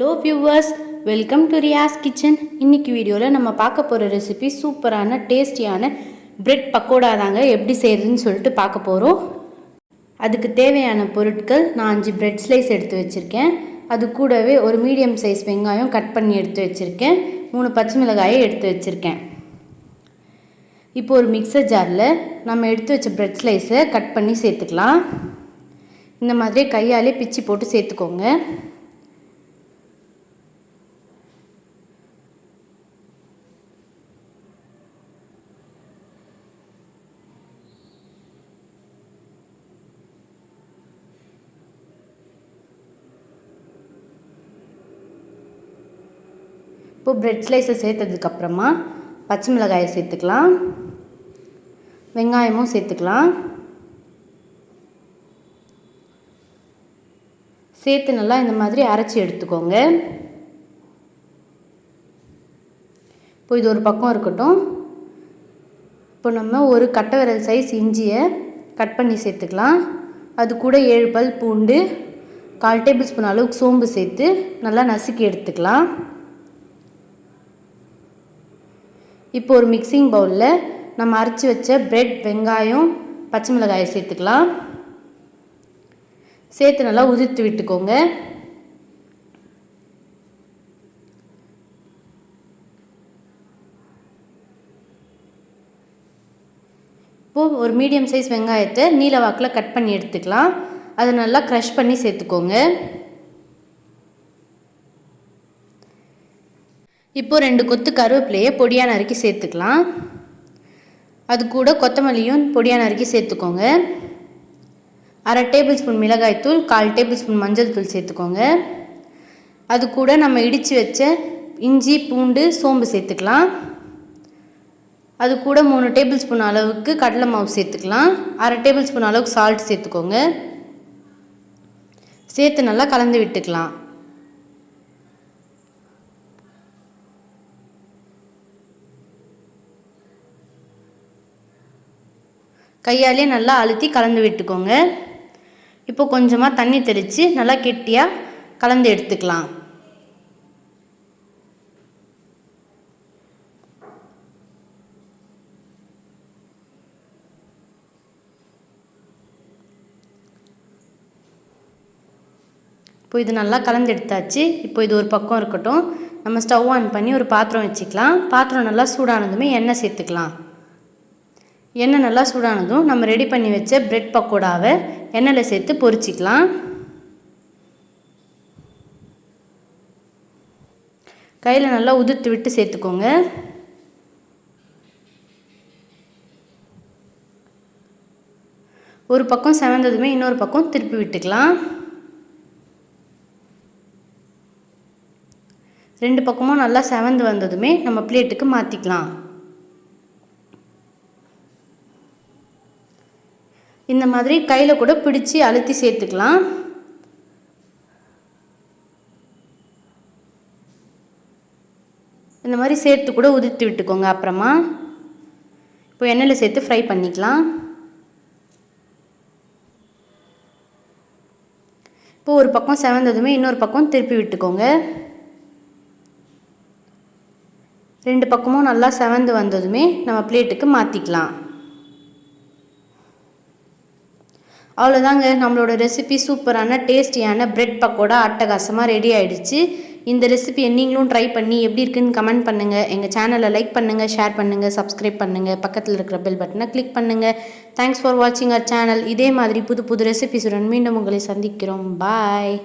Hello viewers welcome to Riyas kitchen இன்னைக்கு வீடியோவில் நம்ம பார்க்க போகிற ரெசிபி சூப்பரான டேஸ்டியான பிரெட் பக்கோடா தாங்க எப்படி செய்கிறதுன்னு சொல்லிட்டு பார்க்க போகிறோம் அதுக்கு தேவையான பொருட்கள் நான் அஞ்சு பிரெட் ஸ்லைஸ் எடுத்து வச்சுருக்கேன். அது கூடவே ஒரு மீடியம் சைஸ் வெங்காயம் கட் பண்ணி எடுத்து வச்சுருக்கேன். மூணு பச்சை மிளகாயை எடுத்து வச்சுருக்கேன். இப்போ ஒரு மிக்சர் ஜாரில் நம்ம எடுத்து வச்ச பிரெட் ஸ்லைஸை கட் பண்ணி சேர்த்துக்கலாம். இந்த மாதிரி கையாலே பிச்சு போட்டு சேர்த்துக்கோங்க. இப்போ ப்ரெட் ஸ்லைஸை சேர்த்ததுக்கப்புறமா பச்சை மிளகாயை சேர்த்துக்கலாம். வெங்காயமும் சேர்த்துக்கலாம். சேர்த்து நல்லா இந்த மாதிரி அரைச்சி எடுத்துக்கோங்க. இப்போ இது ஒரு பக்கம் இருக்கட்டும். இப்போ நம்ம ஒரு கட்டை விரல் சைஸ் இஞ்சியை கட் பண்ணி சேர்த்துக்கலாம். அது கூட ஏழு பல் பூண்டு கால் டேபிள் ஸ்பூன் அளவுக்கு சோம்பு சேர்த்து நல்லா நசுக்கி எடுத்துக்கலாம். இப்போ ஒரு மிக்சிங் பவுலில் நம்ம அரைச்சி வச்ச பிரெட் வெங்காயம் பச்சை மிளகாயை சேர்த்துக்கலாம். சேர்த்து நல்லா உதிர்த்து விட்டுக்கோங்க. இப்போது ஒரு மீடியம் சைஸ் வெங்காயத்தை நீல வாக்கில் கட் பண்ணி எடுத்துக்கலாம். அதை நல்லா க்ரஷ் பண்ணி சேர்த்துக்கோங்க. இப்போது ரெண்டு கொத்து கருவேப்பிலையை பொடியாக நறுக்கி சேர்த்துக்கலாம். அது கூட கொத்தமல்லியும் பொடியாக நறுக்கி சேர்த்துக்கோங்க. அரை டேபிள் ஸ்பூன் மிளகாய்த்தூள் கால் டேபிள் ஸ்பூன் மஞ்சள் தூள் சேர்த்துக்கோங்க. அது கூட நம்ம இடித்து வச்ச இஞ்சி பூண்டு சோம்பு சேர்த்துக்கலாம். அது கூட மூணு டேபிள் ஸ்பூன் அளவுக்கு கடலை மாவு சேர்த்துக்கலாம். அரை டேபிள் ஸ்பூன் அளவுக்கு சால்ட் சேர்த்துக்கோங்க. சேர்த்து நல்லா கலந்து விட்டுக்கலாம். கையாலே நல்லா அழுத்தி கலந்து விட்டுக்கோங்க. இப்போ கொஞ்சமாக தண்ணி தெளித்து நல்லா கெட்டியாக கலந்து எடுத்துக்கலாம். இப்போ இது நல்லா கலந்து எடுத்தாச்சு. இப்போ இது ஒரு பக்கம் இருக்கட்டும். நம்ம ஸ்டவ் ஆன் பண்ணி ஒரு பாத்திரம் வச்சுக்கலாம். பாத்திரம் நல்லா சூடானதுமே எண்ணெய் சேர்த்துக்கலாம். எண்ணெய் நல்லா சூடானதும் நம்ம ரெடி பண்ணி வச்ச பிரெட் பக்கோடாவை எண்ணெயில் சேர்த்து பொரிச்சிக்கலாம். கையில் நல்லா உதிர்த்து விட்டு சேர்த்துக்கோங்க. ஒரு பக்கம் செவந்ததுமே இன்னொரு பக்கம் திருப்பி விட்டுக்கலாம். ரெண்டு பக்கமும் நல்லா செவந்து வந்ததுமே நம்ம பிளேட்டுக்கு மாற்றிக்கலாம் இந்த மாதிரி கையில் கூட பிடிச்சி அழுத்தி சேர்த்துக்கலாம். இந்த மாதிரி சேர்த்து கூட உதிர்த்து விட்டுக்கோங்க அப்புறமா. இப்போ எண்ணெயில் சேர்த்து ஃப்ரை பண்ணிக்கலாம். இப்போ ஒரு பக்கம் செவந்ததுமே இன்னொரு பக்கம் திருப்பி விட்டுக்கோங்க. ரெண்டு பக்கமும் நல்லா செவந்து வந்ததுமே நம்ம பிளேட்டுக்கு மாற்றிக்கலாம் அவ்வளோதாங்க நம்மளோட ரெசிபி சூப்பரான டேஸ்டியான பிரெட் பக்கோடா அட்டகாசமாக ரெடி ஆகிடுச்சு இந்த ரெசிபியை நீங்களும் ட்ரை பண்ணி எப்படி இருக்குன்னு கமெண்ட் பண்ணுங்கள் எங்கள் சேனலை லைக் பண்ணுங்கள் ஷேர் பண்ணுங்கள் சப்ஸ்கிரைப் பண்ணுங்கள் பக்கத்தில் இருக்கிற பெல் பட்டனை கிளிக் பண்ணுங்கள் தேங்க்ஸ் ஃபார் வாட்சிங் அவர் சேனல் இதே மாதிரி புது புது ரெசிபிஸுடன் மீண்டும் உங்களை சந்திக்கிறோம். பாய்